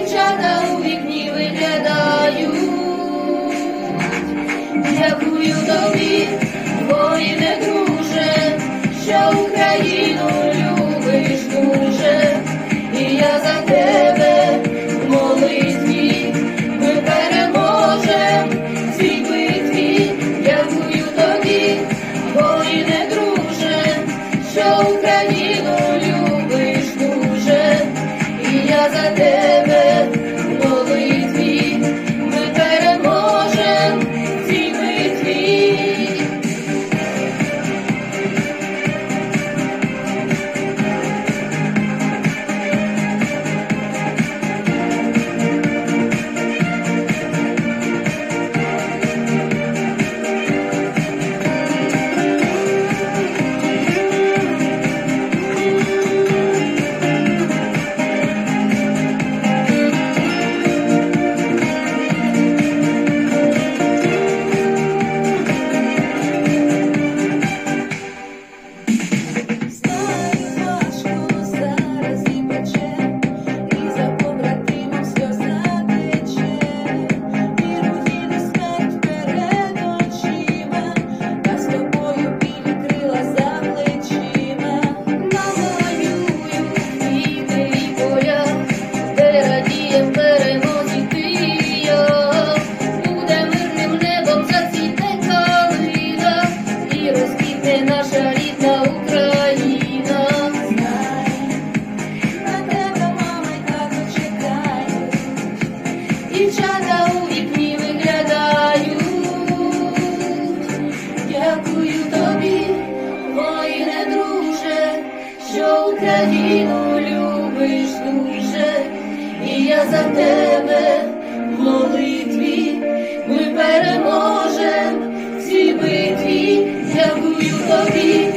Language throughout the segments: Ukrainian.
дівчата у вікні виглядають. Дякую тобі, воїне друже, що Україну любиш дуже, і я за тебе молитві, ми переможем цій битві, дякую тобі, воїне друже, що Україну любиш дуже, і я за тебе. Україну любиш дуже, і я за тебе в молитві ми переможем всі битві, дякую тобі,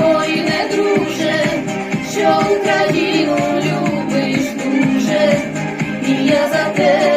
воїне, друже, що Україну любиш дуже, і я за тебе.